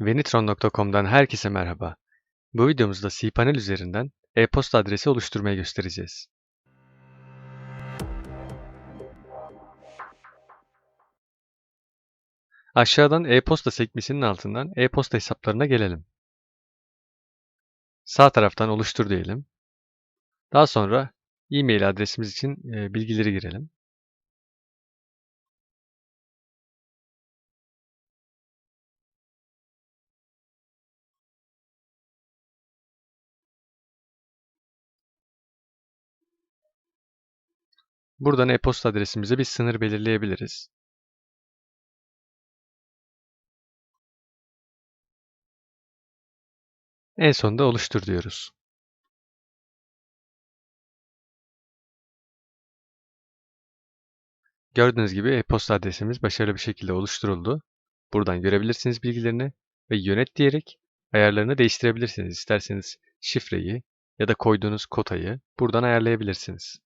Venitron.com'dan herkese merhaba. Bu videomuzda cPanel üzerinden e-posta adresi oluşturmayı göstereceğiz. Aşağıdan e-posta sekmesinin altından e-posta hesaplarına gelelim. Sağ taraftan oluştur diyelim. Daha sonra e-mail adresimiz için e, bilgileri girelim. Buradan e-posta adresimize bir sınır belirleyebiliriz. En sonunda oluştur diyoruz. Gördüğünüz gibi e-posta adresimiz başarılı bir şekilde oluşturuldu. Buradan görebilirsiniz bilgilerini ve yönet diyerek ayarlarını değiştirebilirsiniz. İsterseniz şifreyi ya da koyduğunuz kotayı buradan ayarlayabilirsiniz.